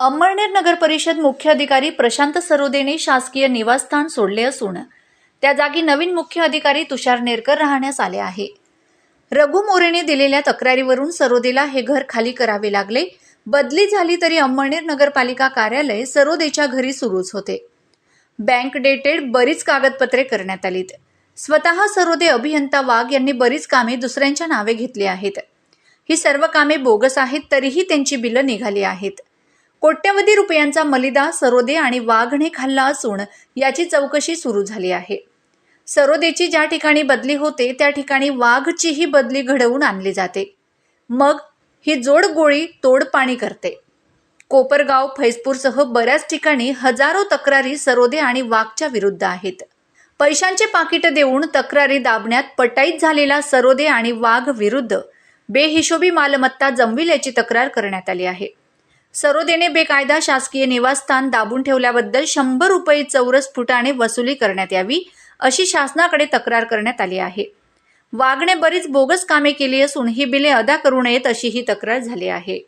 अंमळनेर नगर परिषद मुख्य अधिकारी प्रशांत सरोदेने शासकीय निवासस्थान सोडले असून त्या जागी नवीन मुख्य अधिकारी तुषार नेरकर राहण्यास आले आहे. रघु मोरेने दिलेल्या तक्रारीवरून सरोदेला हे घर खाली करावे लागले. बदली झाली तरी अंमळनेर नगरपालिका कार्यालय सरोदेच्या घरी सुरूच होते. बँक डेटेड बरीच कागदपत्रे करण्यात आलीत. स्वतः सरोदे अभियंता वाघ यांनी बरीच कामे दुसऱ्यांच्या नावे घेतली आहेत. ही सर्व कामे बोगस आहेत तरीही त्यांची बिलं निघाली आहेत. कोट्यवधी रुपयांचा मलिदा सरोदे आणि वाघने खाल्ला असून याची चौकशी सुरू झाली आहे. सरोदेची ज्या ठिकाणी बदली होते त्या ठिकाणी वाघचीही बदली घडवून आणली जाते. मग ही जोड गोळी तोडपाणी करते. कोपरगाव फैजपूरसह बऱ्याच ठिकाणी हजारो तक्रारी सरोदे आणि वाघच्या विरुद्ध आहेत. पैशांचे पाकिट देऊन तक्रारी दाबण्यात पटाईत झालेला सरोदे आणि वाघ विरुद्ध बेहिशोबी मालमत्ता जमविल्याची तक्रार करण्यात आली आहे. सरोदेने बेकायदा शासकीय निवासस्थान दाबून ठेवल्याबद्दल शंभर रुपये चौरस फुटाने वसुली करण्यात यावी अशी शासनाकडे तक्रार करण्यात आली आहे. वाघने बरीच बोगस कामे केली असून ही बिले अदा करू नयेत अशी ही तक्रार झाली आहे.